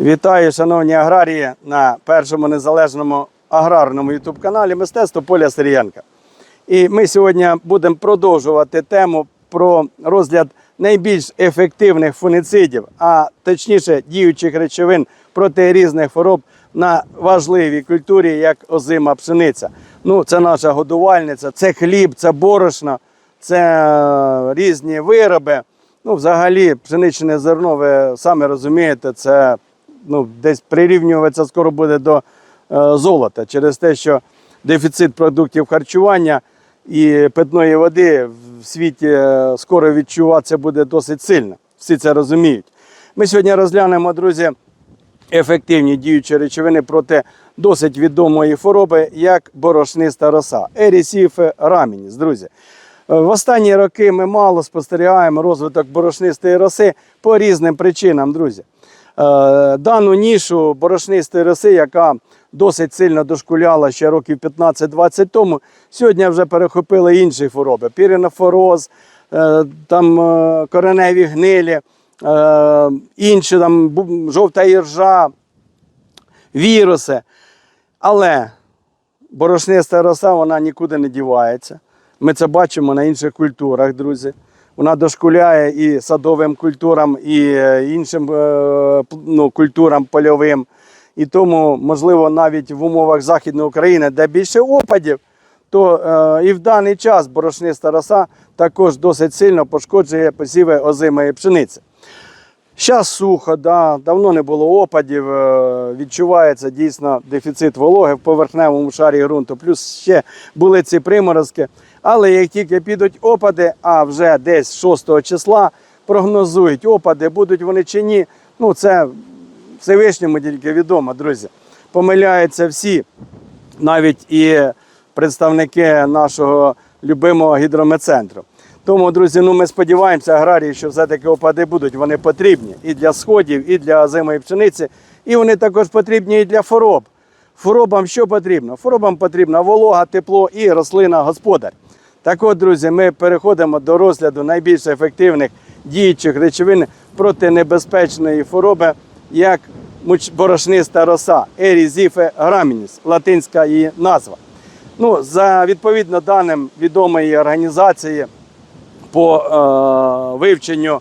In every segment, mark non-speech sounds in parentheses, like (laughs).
Вітаю, шановні аграрії, на першому незалежному аграрному ютуб-каналі Мистецтво Поля Сирієнка. І ми сьогодні будемо продовжувати тему про розгляд найбільш ефективних фуніцидів, а точніше діючих речовин проти різних хвороб на важливій культурі, як озима пшениця. Ну, це наша годувальниця, це хліб, це борошно, це е, різні вироби. Ну, взагалі, пшеничне зерно, ви самі розумієте, це ну, десь прирівнюватися скоро буде до е, золота через те, що дефіцит продуктів харчування і питної води в світі е, скоро відчуватися буде досить сильно. Всі це розуміють. Ми сьогодні розглянемо, друзі, ефективні діючі речовини проти досить відомої хвороби, як борошниста роса. Ерісіфе рамініс, друзі. В останні роки ми мало спостерігаємо розвиток борошнистої роси по різним причинам, друзі. Е, Дану нішу борошнистої роси, яка досить сильно дошкуляла ще років 15-20 тому, сьогодні вже перехопили інші хвороби: піренофороз, е, там е, кореневі гнилі, інші там жовта іржа, віруси. Але борошниста роса вона нікуди не дівається. Ми це бачимо на інших культурах, друзі. Вона дошкуляє і садовим культурам, і е, іншим е, ну, культурам польовим. І тому, можливо, навіть в умовах Західної України, де більше опадів, то е, і в даний час борошниста роса також досить сильно пошкоджує посіви озимої пшениці. Зараз сухо, да, давно не було опадів, е, відчувається дійсно дефіцит вологи в поверхневому шарі ґрунту, плюс ще були ці приморозки. Але як тільки підуть опади, а вже десь 6 числа прогнозують опади, будуть вони чи ні, ну це Всевишньому тільки відомо, друзі. Помиляються всі, навіть і представники нашого любимого гідрометцентру. Тому, друзі, ну ми сподіваємося, аграрії, що все-таки опади будуть. Вони потрібні і для сходів, і для озимої пшениці, і вони також потрібні і для хвороб. Хворобам що потрібно? Хворобам потрібна волога, тепло і рослина господар. Так от, друзі, ми переходимо до розгляду найбільш ефективних діючих речовин проти небезпечної хвороби, як борошниста роса Ерізіфе грамініс, латинська її назва. Ну, за відповідно даним відомої організації по е, вивченню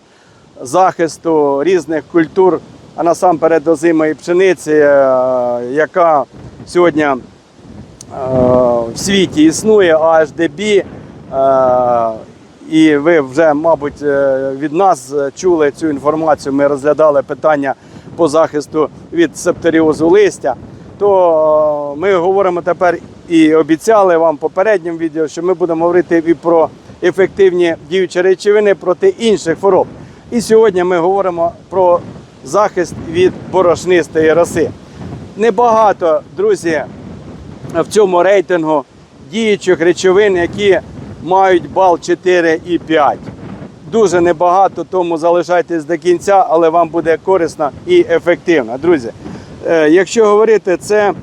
захисту різних культур, а насамперед озимої пшениці, е, яка сьогодні е, в світі існує, AHDB. Е, і ви вже, мабуть, е, від нас чули цю інформацію. Ми розглядали питання по захисту від септоріозу листя. То е, ми говоримо тепер і обіцяли вам в попередньому відео, що ми будемо говорити і про ефективні діючі речовини проти інших хвороб. І сьогодні ми говоримо про захист від борошнистої роси. Небагато, друзі, в цьому рейтингу діючих речовин, які мають бал 4 і 5. Дуже небагато, тому залишайтесь до кінця, але вам буде корисно і ефективно. Друзі, е, якщо говорити, це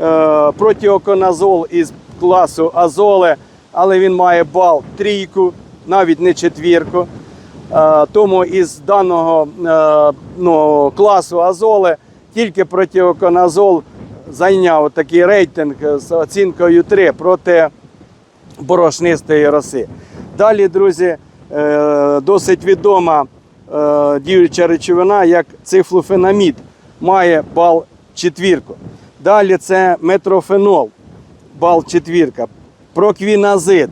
е, протіоконазол із класу азоле, але він має бал трійку, навіть не четвірку. Е, Тому із даного ну, класу азоле тільки протіоконазол зайняв такий рейтинг з оцінкою 3 проти борошнистої роси. Далі, друзі, е, досить відома е, діюча речовина, як цифлофенамід, має бал четвірку. Далі це метрофенол, бал четвірка. Проквіназид.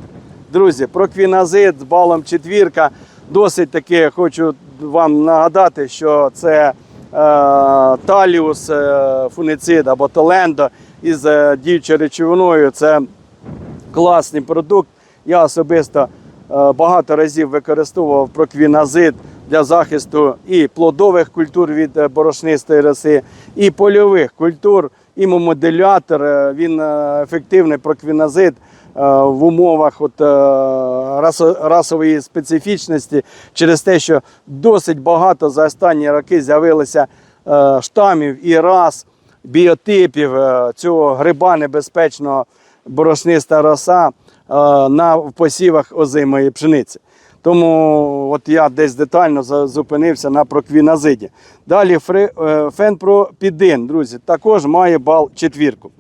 Друзі, проквіназид з балом четвірка. Досить таки хочу вам нагадати, що це таліус е, фуницид або толендо із е, діючою речовиною. Це класний продукт. Я особисто е, багато разів використовував проквіназид для захисту і плодових культур від е, борошнистої роси, і польових культур. Імомоделятор, е, він е, ефективний проквіназид е, в умовах от, е, расової специфічності через те, що досить багато за останні роки з'явилося е, штамів і рас, біотипів е, цього гриба небезпечного борошниста роса е, на посівах озимої пшениці. Тому от я десь детально зупинився на проквіназиді. Далі е, фенпропідин, друзі, також має бал четвірку.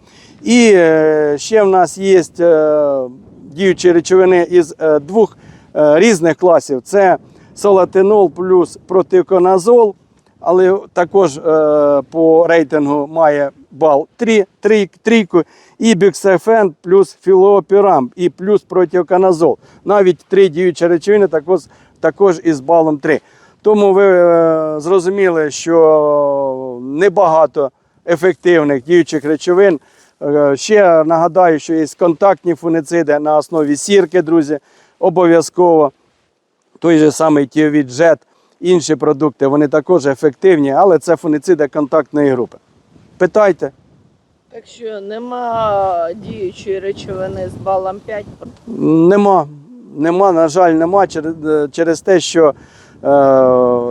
І е, ще в нас є е, діючі речовини із двох різних класів: це солатинол плюс протиконазол, але також по рейтингу має бал 3, 3 трійку, і бюксефен плюс філоопірам, і плюс протиконазол. Навіть три діючі речовини також, також із балом 3. Тому ви е, зрозуміли, що небагато ефективних діючих речовин. Е, Ще нагадаю, що є контактні фунициди на основі сірки, друзі, обов'язково. Той же самий тіовід джет, інші продукти, вони також ефективні, але це фунициди контактної групи. Питайте. Так що нема діючої речовини з балом 5. Нема, нема, на жаль, нема через, е, через те, що е,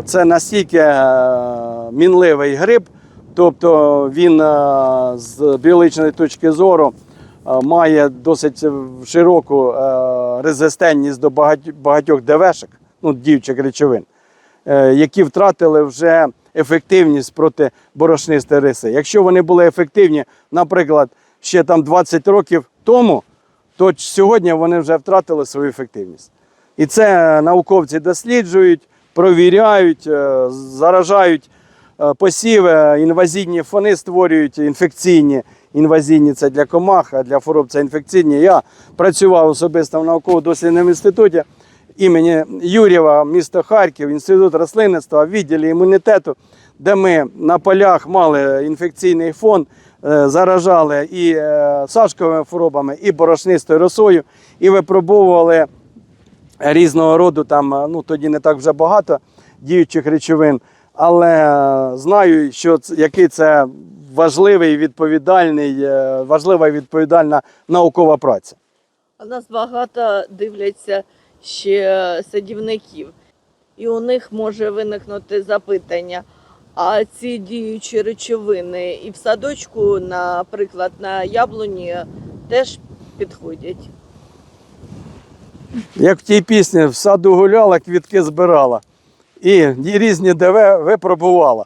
це настільки е, мінливий гриб, тобто він з біологічної точки зору має досить широку резистентність до багать- багатьох ДВшок, ну, діючих речовин, які втратили вже ефективність проти борошнистої риси. Якщо вони були ефективні, наприклад, ще там 20 років тому, то сьогодні вони вже втратили свою ефективність. І це науковці досліджують, провіряють, е, заражають е, посіви, інвазійні фони створюють інфекційні. Інвазійні це для комах, а для хвороб це інфекційні. Я працював особисто в науково-дослідному інституті імені Юрєва, місто Харків, інститут рослинництва, відділі імунітету, де ми на полях мали інфекційний фон, е, заражали і е, сашковими хворобами, і борошнистою росою, і випробовували різного роду, там, е, ну тоді не так вже багато діючих речовин, але знаю, що який це важливий, відповідальний, важлива і відповідальна наукова праця. А нас багато дивляться ще садівників. І у них може виникнути запитання. А ці діючі речовини і в садочку, наприклад, на яблуні теж підходять. Як в тій пісні в саду гуляла, квітки збирала. І різні ДВ випробувала.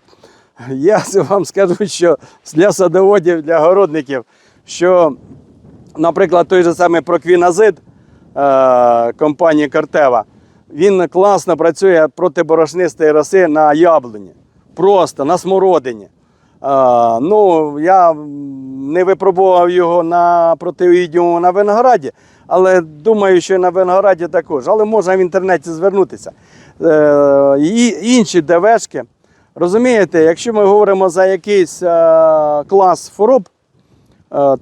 Я (laughs) вам скажу, що для садоводів, для городників, що, наприклад, той же самий проквіназид компанії Картева, він класно працює проти борошнистої роси на яблуні. Просто на смородині. А, ну, я не випробував його на протиоїдіуму на винограді, але думаю, що на винограді також. Але можна в інтернеті звернутися. Е, і інші ДВшки. Розумієте, якщо ми говоримо за якийсь е, клас хвороб, е,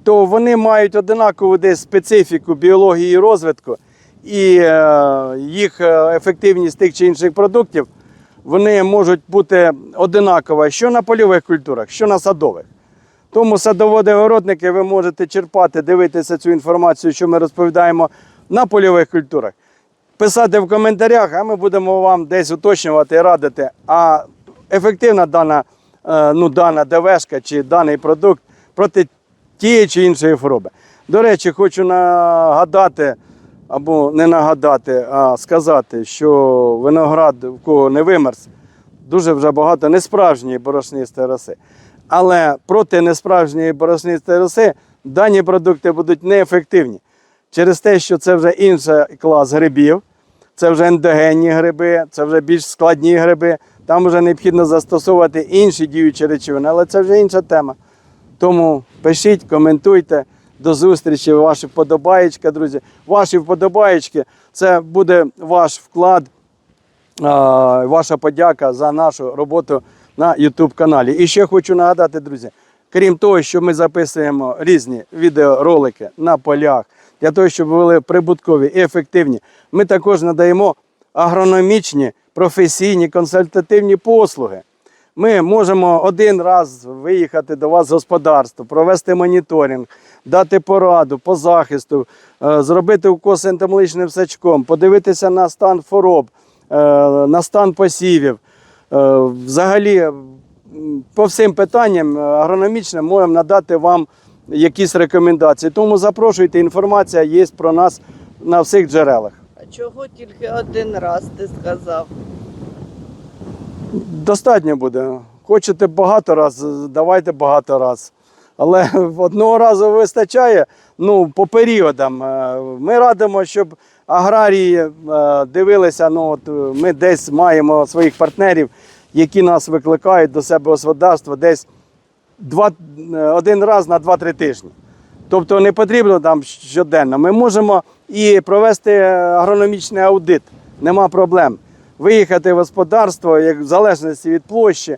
то вони мають одинакову десь специфіку біології розвитку, і е, їх е, ефективність тих чи інших продуктів вони можуть бути одинакові що на польових культурах, що на садових. Тому садоводи-городники ви можете черпати, дивитися цю інформацію, що ми розповідаємо на польових культурах. Писати в коментарях, а ми будемо вам десь уточнювати і радити. А ефективна дана, е, ну, дана ДВшка чи даний продукт проти тієї чи іншої хвороби. До речі, хочу нагадати, або не нагадати, а сказати, що виноград, в кого не вимерз, дуже вже багато несправжньої борошнистої роси. Але проти несправжньої борошнистої роси дані продукти будуть неефективні через те, що це вже інший клас грибів, це вже ендогенні гриби, це вже більш складні гриби. Там вже необхідно застосовувати інші діючі речовини, але це вже інша тема. Тому пишіть, коментуйте. До зустрічі, ваші вподобаєчка, друзі. Ваші вподобаєчки це буде ваш вклад, ваша подяка за нашу роботу на YouTube каналі. І ще хочу нагадати, друзі, крім того, що ми записуємо різні відеоролики на полях для того, щоб були прибуткові і ефективні, ми також надаємо агрономічні, професійні, консультативні послуги. Ми можемо один раз виїхати до вас з господарства, провести моніторинг, дати пораду по захисту, е, зробити укос ентомологічним сачком, подивитися на стан хвороб, е, на стан посівів. Е, Взагалі, по всім питанням агрономічним можемо надати вам якісь рекомендації. Тому запрошуйте, інформація є про нас на всіх джерелах. А чого тільки один раз ти сказав? Достатньо буде. Хочете багато раз, давайте багато раз. Але (laughs) одного разу вистачає ну, по періодам. Е, Ми радимо, щоб аграрії е, дивилися. Ну, от е, ми десь маємо своїх партнерів, які нас викликають до себе господарство десь два, один раз на 2-3 тижні. Тобто не потрібно там щоденно. Ми можемо і провести агрономічний аудит, нема проблем. Виїхати в господарство, як в залежності від площі,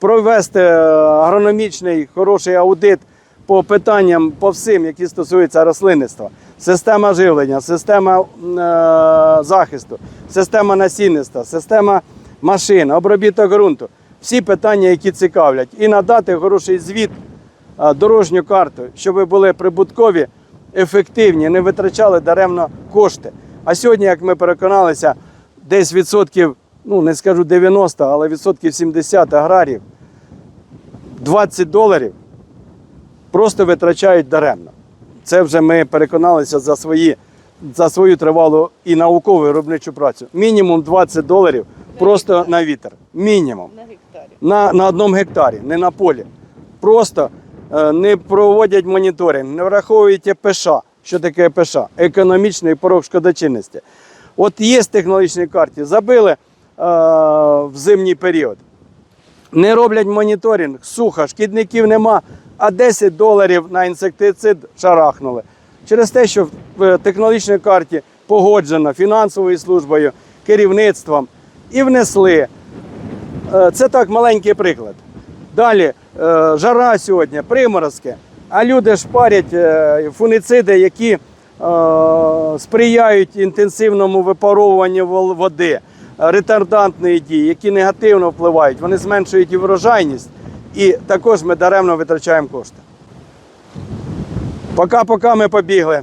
провести е, агрономічний хороший аудит по питанням по всім, які стосуються рослинництва. Система живлення, система е, захисту, система насінництва, система машин, обробіток ґрунту. Всі питання, які цікавлять, і надати хороший звіт, е, дорожню карту, щоб були прибуткові, ефективні, не витрачали даремно кошти. А сьогодні, як ми переконалися, десь відсотків, ну не скажу 90, але відсотків 70 аграріїв 20 доларів просто витрачають даремно. Це вже ми переконалися за, свої, за свою тривалу і наукову виробничу працю. Мінімум 20 доларів просто на вітер. Мінімум. На гектарі. На, на одному гектарі, не на полі. Просто е, не проводять моніторинг, не враховують ЕПШ. Що таке ЕПШ? Економічний порог шкодочинності. От є в технологічній карті, забили е, в зимній період. Не роблять моніторинг, сухо, шкідників нема, а 10 доларів на інсектицид шарахнули. Через те, що в технологічній карті погоджено фінансовою службою, керівництвом і внесли. Е, Це так маленький приклад. Далі е, жара сьогодні, приморозки, а люди шпарять е, фунициди, які сприяють інтенсивному випаровуванню води, ретардантної дії, які негативно впливають, вони зменшують і врожайність, і також ми даремно витрачаємо кошти. Поки-поки ми побігли.